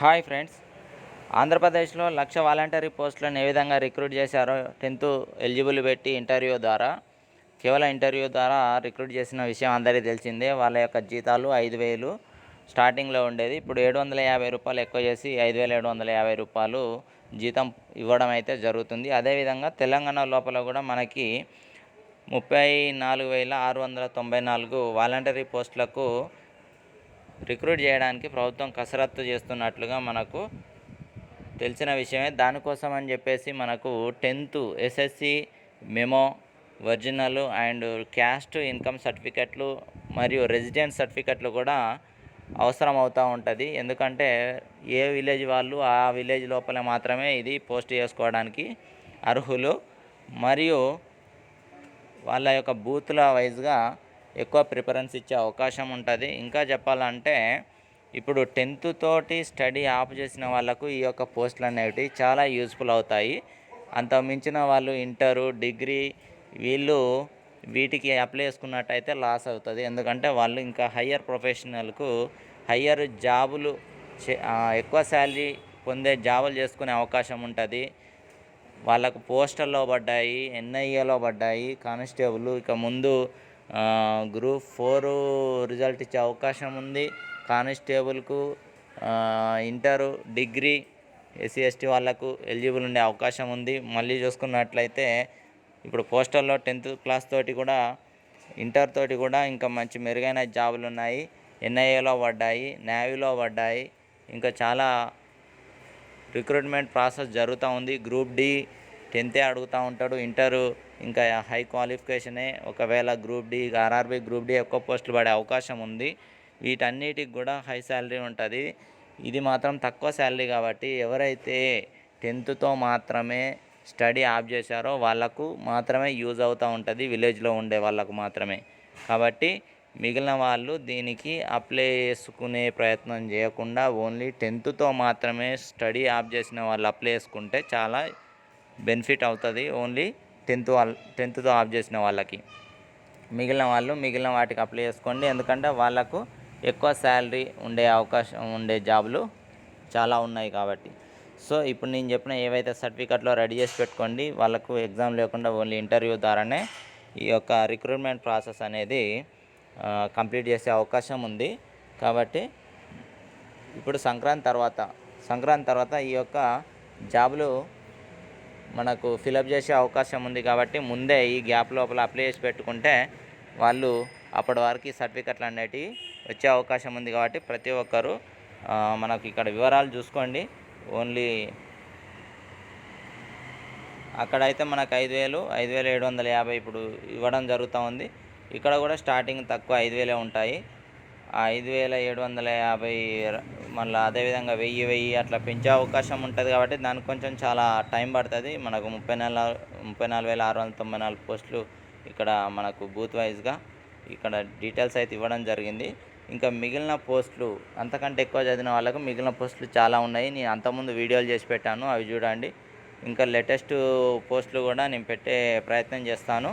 Hi friends. ఆంధ్రప్రదేశ్లో లక్ష voluntary పోస్టులను ఏ విధంగా రిక్రూట్ చేశారో టెన్త్ ఎలిజిబుల్ పెట్టి ఇంటర్వ్యూ ద్వారా కేవలం ఇంటర్వ్యూ ద్వారా రిక్రూట్ చేసిన విషయం అందరికీ తెలిసిందే. వాళ్ళ యొక్క జీతాలు ఐదు వేలు స్టార్టింగ్లో ఉండేది. ఇప్పుడు ఏడు వందల యాభై రూపాయలు ఎక్కువ చేసి ఐదు వేల ఏడు వందల యాభై రూపాయలు జీతం ఇవ్వడం అయితే జరుగుతుంది. అదేవిధంగా తెలంగాణ లోపల కూడా మనకి ముప్పై నాలుగు వేల ఆరు వందల తొంభై నాలుగు వాలంటరీ పోస్టులకు రిక్రూట్ చేయడానికి ప్రభుత్వం కసరత్తు చేస్తున్నట్లుగా మనకు తెలిసిన విషయమే. దానికోసం అని చెప్పేసి మనకు tenth SSC memo original and caste income సర్టిఫికెట్లు మరియు రెసిడెన్స్ సర్టిఫికెట్లు కూడా అవసరం అవుతూ ఉంటుంది. ఎందుకంటే ఏ విలేజ్ వాళ్ళు ఆ విలేజ్ లోపల మాత్రమే ఇది పోస్ట్ చేసుకోవడానికి అర్హులు. మరియు వాళ్ళ యొక్క బూత్ల వైజ్గా ఎక్కువ ప్రిఫరెన్స్ ఇచ్చే అవకాశం ఉంటుంది. ఇంకా చెప్పాలంటే ఇప్పుడు టెన్త్ తోటి స్టడీ ఆఫ్ చేసిన వాళ్ళకు ఈ యొక్క పోస్టులు అనేవి చాలా యూస్ఫుల్ అవుతాయి. అంత మించిన వాళ్ళు ఇంటరు డిగ్రీ వీళ్ళు వీటికి అప్లై చేసుకున్నట్టయితే లాస్ అవుతుంది. ఎందుకంటే వాళ్ళు ఇంకా హయ్యర్ ప్రొఫెషనల్కు హయ్యర్ జాబులు ఎక్కువ శాలరీ పొందే జాబులు చేసుకునే అవకాశం ఉంటుంది. వాళ్ళకు పోస్టర్లో పడ్డాయి ఎన్ఐఏలో పడ్డాయి కానిస్టేబుల్ ఇక ముందు గ్రూప్ ఫోర్ రిజల్ట్ ఇచ్చే అవకాశం ఉంది. కానిస్టేబుల్కు ఇంటరు డిగ్రీ ఎస్సీ ఎస్టీ వాళ్ళకు ఎలిజిబుల్ ఉండే అవకాశం ఉంది. మళ్ళీ చూసుకున్నట్లయితే ఇప్పుడు పోస్టల్లో టెన్త్ క్లాస్ తోటి కూడా ఇంటర్ తోటి కూడా ఇంకా మంచి మెరుగైన జాబులు ఉన్నాయి. ఎన్ఐఏలో పడ్డాయి నేవీలో పడ్డాయి. ఇంకా చాలా రిక్రూట్మెంట్ ప్రాసెస్ జరుగుతూ ఉంది. గ్రూప్ డి టెన్తే అడుగుతూ ఉంటాడు. ఇంటరు ఇంకా హై క్వాలిఫికేషనే ఒకవేళ group D RRB group D ఎక్కువ పోస్టులు పడే అవకాశం ఉంది. వీటన్నిటికి కూడా హై శాలరీ ఉంటుంది. ఇది మాత్రం తక్కువ శాలరీ కాబట్టి ఎవరైతే టెన్త్తో మాత్రమే స్టడీ ఆఫ్ చేశారో వాళ్ళకు మాత్రమే యూజ్ అవుతూ ఉంటుంది. విలేజ్లో ఉండే వాళ్ళకు మాత్రమే. కాబట్టి మిగిలిన వాళ్ళు దీనికి అప్లై చేసుకునే ప్రయత్నం చేయకుండా ఓన్లీ టెన్త్తో మాత్రమే స్టడీ ఆఫ్ చేసిన వాళ్ళు అప్లై చేసుకుంటే చాలా బెనిఫిట్ అవుతుంది ఓన్లీ టెన్త్ వాళ్ళ టెన్త్తో ఆఫ్ చేసిన వాళ్ళకి. మిగిలిన వాళ్ళు మిగిలిన వాటికి అప్లై చేసుకోండి. ఎందుకంటే వాళ్ళకు ఎక్కువ శాలరీ ఉండే అవకాశం ఉండే జాబులు చాలా ఉన్నాయి కాబట్టి. సో ఇప్పుడు నేను చెప్పిన ఏవైతే సర్టిఫికెట్లో రెడీ చేసి పెట్టుకోండి వాళ్ళకు ఎగ్జామ్ లేకుండా ఓన్లీ ఇంటర్వ్యూ ద్వారానే ఈ యొక్క రిక్రూట్మెంట్ ప్రాసెస్ అనేది కంప్లీట్ చేసే అవకాశం ఉంది. కాబట్టి ఇప్పుడు సంక్రాంతి తర్వాత సంక్రాంతి తర్వాత ఈ యొక్క జాబులు మనకు ఫిలప్ చేసే అవకాశం ఉంది కాబట్టి ముందే ఈ గ్యాప్ లోపల అప్లై చేసి పెట్టుకుంటే వాళ్ళు అప్పటి వరకు సర్టిఫికెట్లు అనేటివి వచ్చే అవకాశం ఉంది కాబట్టి ప్రతి ఒక్కరు మనకు ఇక్కడ వివరాలు చూసుకోండి. ఓన్లీ అక్కడైతే మనకు ఐదు వేలు ఐదు వేల ఏడు వందల యాభై ఇప్పుడు ఇవ్వడం జరుగుతూ ఉంది. ఇక్కడ కూడా స్టార్టింగ్ తక్కువ ఐదు వేలే ఉంటాయి. ఐదు వేల ఏడు వందల యాభై మళ్ళీ అదేవిధంగా వెయ్యి వెయ్యి అట్లా పెంచే అవకాశం ఉంటుంది కాబట్టి దానికి కొంచెం చాలా టైం పడుతుంది. మనకు ముప్పై నాలుగు ముప్పై నాలుగు వేల ఆరు వందల తొంభై నాలుగు పోస్టులు ఇక్కడ మనకు బూత్ వైజ్గా ఇక్కడ డీటెయిల్స్ అయితే ఇవ్వడం జరిగింది. ఇంకా మిగిలిన పోస్టులు అంతకంటే ఎక్కువ చదివిన వాళ్ళకు మిగిలిన పోస్టులు చాలా ఉన్నాయి. నేను అంతకుముందు వీడియోలు చేసి పెట్టాను అవి చూడండి. ఇంకా లేటెస్ట్ పోస్టులు కూడా నేను పెట్టే ప్రయత్నం చేస్తాను.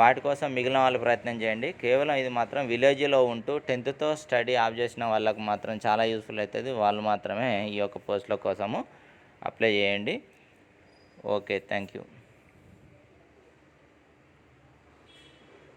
వాటి కోసం మిగిలిన వాళ్ళు ప్రయత్నం చేయండి. కేవలం ఇది మాత్రం విలేజ్లో ఉంటూ టెన్త్తో స్టడీ ఆఫ్ చేసిన వాళ్ళకు మాత్రం చాలా యూస్ఫుల్ అవుతుంది వాళ్ళు మాత్రమే ఈ యొక్క పోస్టుల కోసము అప్లై చేయండి. Okay thank you